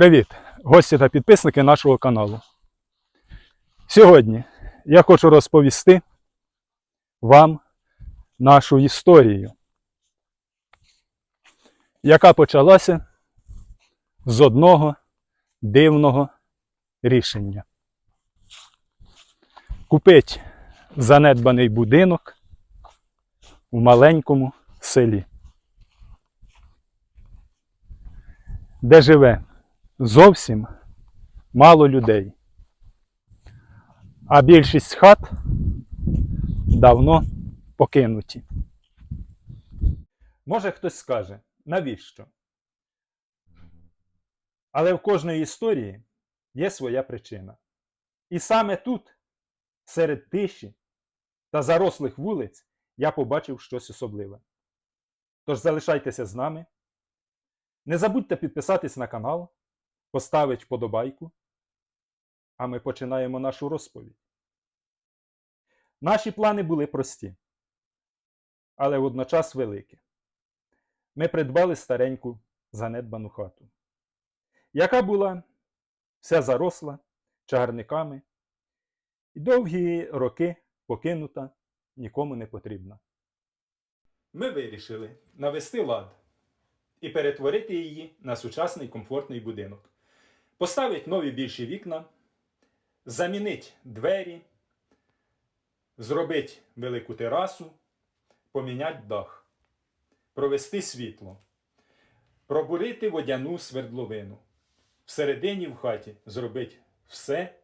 Привіт, гості та підписники нашого каналу. Сьогодні я хочу розповісти вам нашу історію, яка почалася з одного дивного рішення. Купить занедбаний будинок у маленькому селі, де живе зовсім мало людей. А більшість хат давно покинуті. Може хтось скаже, навіщо? Але в кожної історії є своя причина. І саме тут, серед тиші та зарослих вулиць, я побачив щось особливе. Тож залишайтеся з нами. Не забудьте підписатись на канал, поставити вподобайку, а ми починаємо нашу розповідь. Наші плани були прості, але водночас великі. Ми придбали стареньку занедбану хату, яка була вся заросла чагарниками і довгі роки покинута, нікому не потрібна. Ми вирішили навести лад і перетворити її на сучасний комфортний будинок. Поставить нові більші вікна, замінить двері, зробить велику терасу, поміняти дах, провести світло, пробурити водяну свердловину. Всередині в хаті зробить все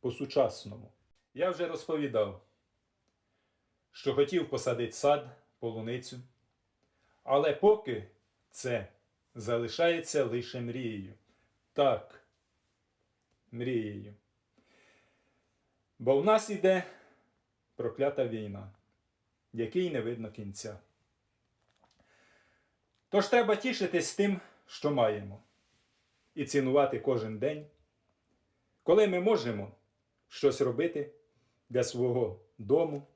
по-сучасному. Я вже розповідав, що хотів посадити сад, полуницю, але поки це залишається лише мрією. Так, мрією. Бо в нас іде проклята війна, якій не видно кінця. Тож треба тішитись тим, що маємо, і цінувати кожен день, коли ми можемо щось робити для свого дому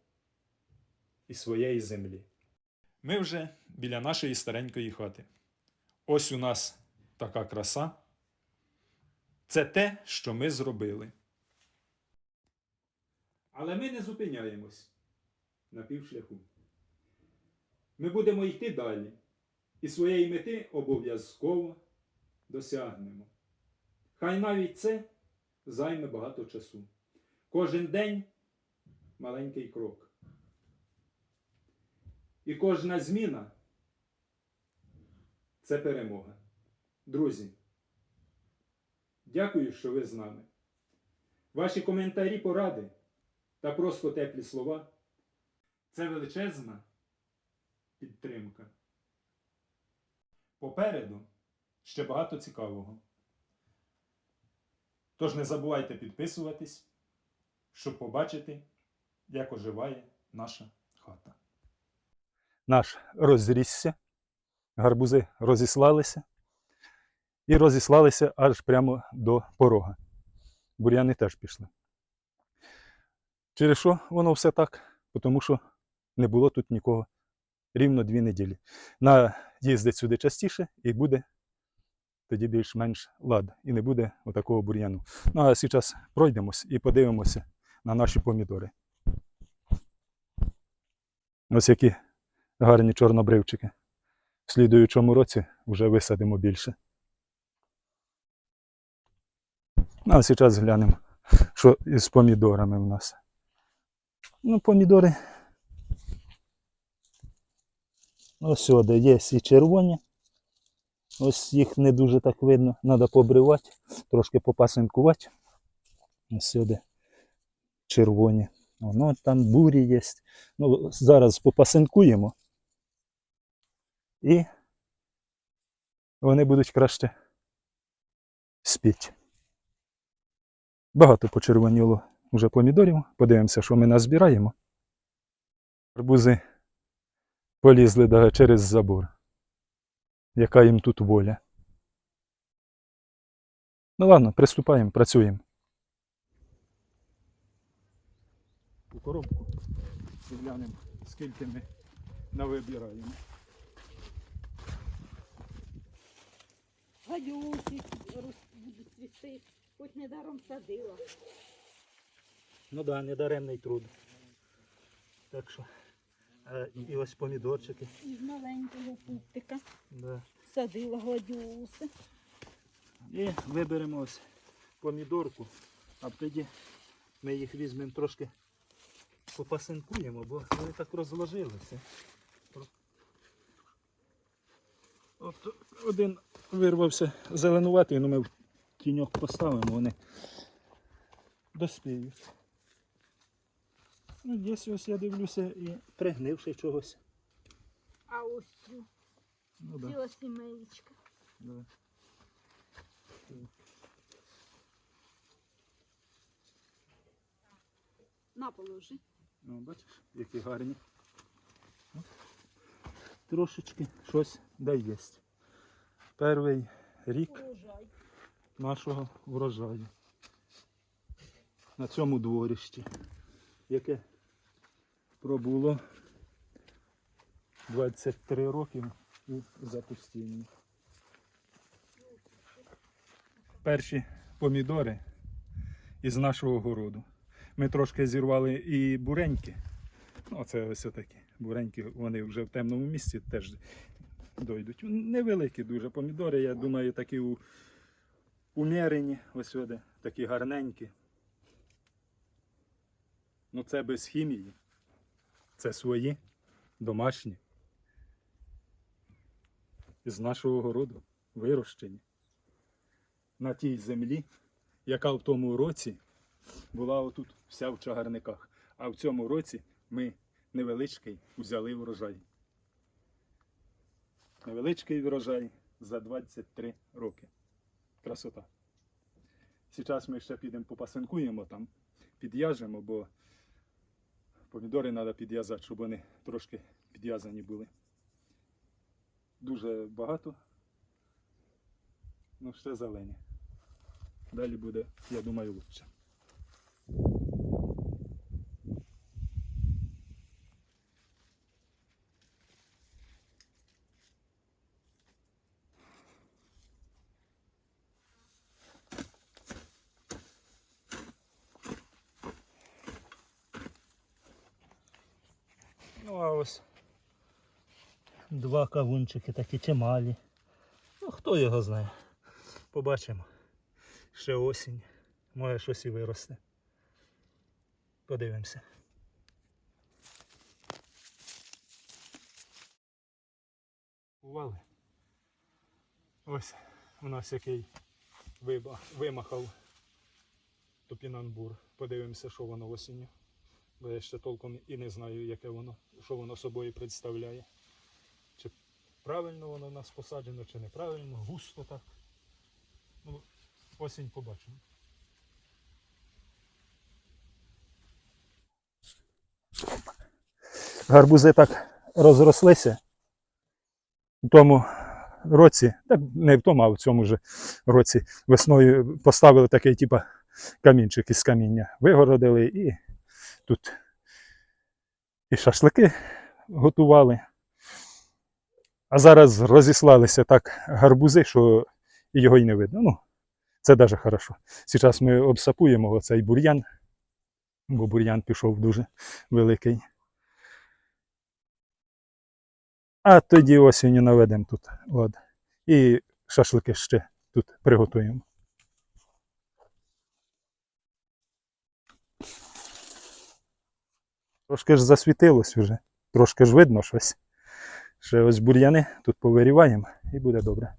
і своєї землі. Ми вже біля нашої старенької хати. Ось у нас така краса. Це те, що ми зробили. Але ми не зупиняємось на півшляху. Ми будемо йти далі і своєї мети обов'язково досягнемо. Хай навіть це займе багато часу. Кожен день маленький крок. І кожна зміна це перемога. Друзі, дякую, що ви з нами. Ваші коментарі, поради та просто теплі слова це величезна підтримка. Попереду ще багато цікавого. Тож не забувайте підписуватись, щоб побачити, як оживає наша хата. Наш розрісся, гарбузи розіслалися і розіслалися аж прямо до порога. Бур'яни теж пішли. Через що воно все так? Тому що не було тут нікого рівно дві неділі. На їздить сюди частіше і буде тоді більш-менш лад. І не буде отакого бур'яну. Ну а зараз пройдемось і подивимося на наші помідори. Ось які гарні чорнобривчики. В слідуючому році вже висадимо більше. Ну, а зараз глянемо, що із помідорами в нас. Ну, помідори. Ось сюди є і червоні. Ось їх не дуже так видно. Треба побривати, трошки попасинкувати. Ось сюди червоні. Воно там бурі є. Ну, зараз попасинкуємо. І вони будуть краще спіти. Багато почервоніло вже помідорів. Подивимося, що ми назбираємо. Арбузи полізли через забор. Яка їм тут воля. Ну ладно, приступаємо, працюємо. У коробку глянемо, скільки ми навибираємо. гадюки будуть цвісти, хоч недаром садила. Ну да, недаремний труд. Так що. е, і ось помідорчики. Із маленького пуптика Да. садила гадюси. І виберемо ось помідорку, а тоді ми їх візьмемо трошки попасинкуємо, бо вони так розложилися. От один вирвався зеленуватий, ну ми в тіньок поставимо, вони доспіють. Ну, десь ось я дивлюся і пригнивши чогось. А ось цю Ну, да, ціла сімеєчка. да. На положи. Ну, бачиш, які гарні. Трошечки щось де є. Перший рік Урожай. Нашого врожаю. На цьому дворищі, яке пробуло 23 роки у запустінні. Перші помідори із нашого городу. Ми трошки зірвали і буреньки. Ну, це ось такі. Буреньки, вони вже в темному місці теж дойдуть. Невеликі дуже помідори, я думаю, такі у, умірені, ось сюди, такі гарненькі. Ну це без хімії. Це свої, домашні. З нашого городу вирощені. На тій землі, яка в тому році була отут вся в чагарниках. А в цьому році ми невеличкий взяли врожай. Невеличкий врожай за 23 роки. Красота. Зараз ми ще підемо попасинкуємо там, під'яжемо, бо помідори треба підв'язати, щоб вони трошки підв'язані були. Дуже багато. Ну, ще зелені. Далі буде, я думаю, лучше. Ну, а ось два кавунчики такі чималі. Ну, хто його знає. Побачимо. Ще осінь. Може щось і виросте. Подивимося. Ували. Ось у нас який вимахав топінанбур. Подивимося, що воно осінню. Бо я ще толком і не знаю, яке воно, що воно собою представляє. Правильно воно в нас посаджено, чи неправильно, густо так. Ну, осінь побачимо. Гарбузи так розрослися. В тому році, так не в тому, а в цьому ж році весною поставили такий, типа, камінчик із каміння. Вигородили і тут і шашлики готували. А зараз розіслалися так гарбузи, що його й не видно. Ну, це навіть хорошо. Зараз ми обсапуємо оцей бур'ян, бо бур'ян пішов дуже великий. А тоді осінню наведемо тут лад. І шашлики ще тут приготуємо. Трошки ж засвітилось вже, трошки ж видно щось. Ще ось бур'яни тут повиріваємо і буде добре.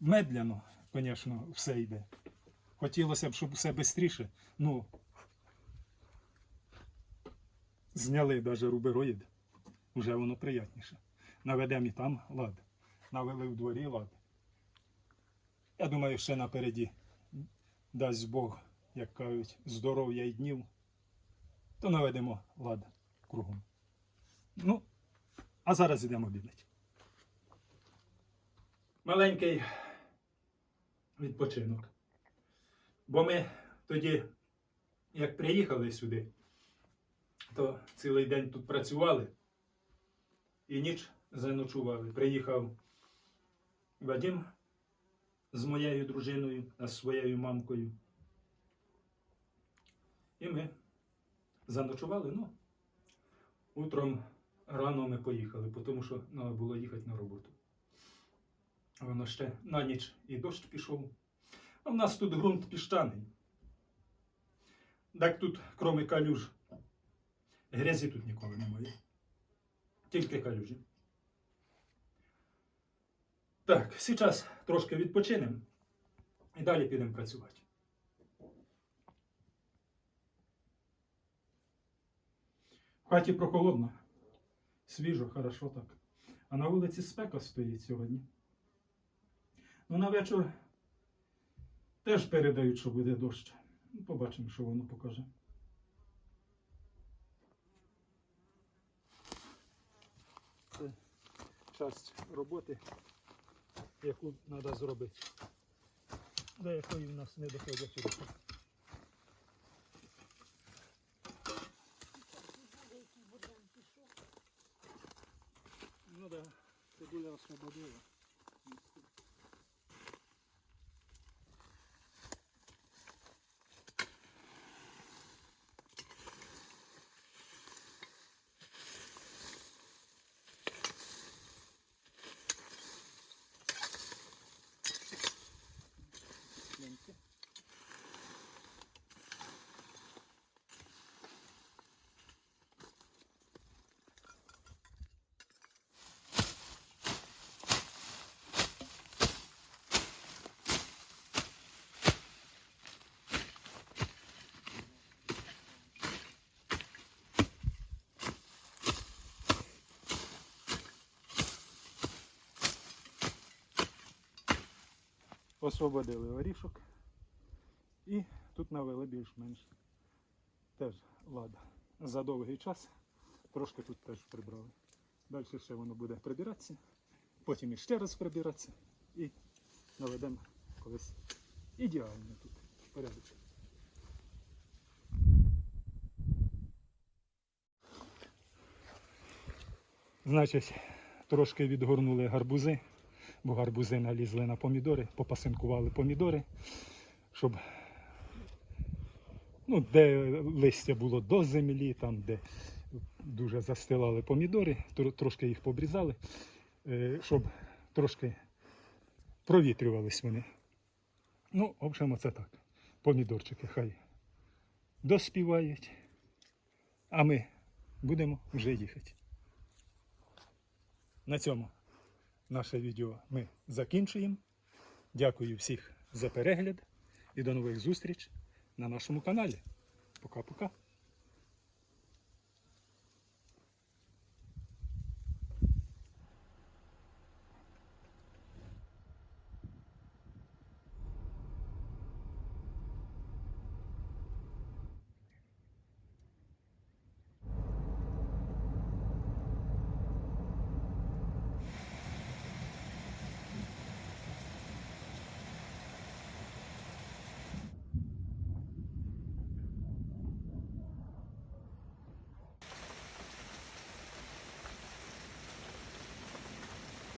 Медляно, звісно, все йде. Хотілося б, щоб все швидше. Ну, зняли навіть рубероїд, вже воно приятніше. Наведемо і там лад. Навели в дворі лад. Я думаю, ще напереді дасть Бог, як кажуть, здоров'я і днів, то наведемо лад кругом. Ну, а зараз йдемо обідати. Маленький відпочинок. Бо ми тоді, як приїхали сюди, то цілий день тут працювали і ніч заночували. Приїхав Вадим з моєю дружиною, а з своєю мамкою. І ми заночували, ну, утром рано ми поїхали, тому що треба було їхати на роботу. Воно ще на ніч і дощ пішов. А в нас тут ґрунт піщаний. Так тут, крім калюж, грязі тут ніколи немає. Тільки калюжі. Так, зараз трошки відпочинемо і далі підемо працювати. В хаті прохолодно, свіжо, хорошо так. А на вулиці спека стоїть сьогодні. Ну, на вечір теж передають, що буде дощ. Ну, Побачимо, що воно покаже. Це часть роботи, яку треба зробити. До якої в нас не доходять руки. Який бур'ян пішов. Ну так, да, цибуля освободила. Освободили орішок. І тут навели більш-менш теж лада. За довгий час трошки тут теж прибрали. Далі ще воно буде прибиратися, потім іще раз прибиратися і наведемо колись ідеально тут порядок. Значить, трошки відгорнули гарбузи, бо гарбузи налізли на помідори, попасинкували помідори, щоб ну, де листя було до землі, там, де дуже застилали помідори, трошки їх побрізали, е, щоб трошки провітрювались вони. Ну, в общем, оце так. Помідорчики хай доспівають, а ми будемо вже їхати. На цьому наше відео ми закінчуємо. Дякую всіх за перегляд і до нових зустріч на нашому каналі. Пока-пока.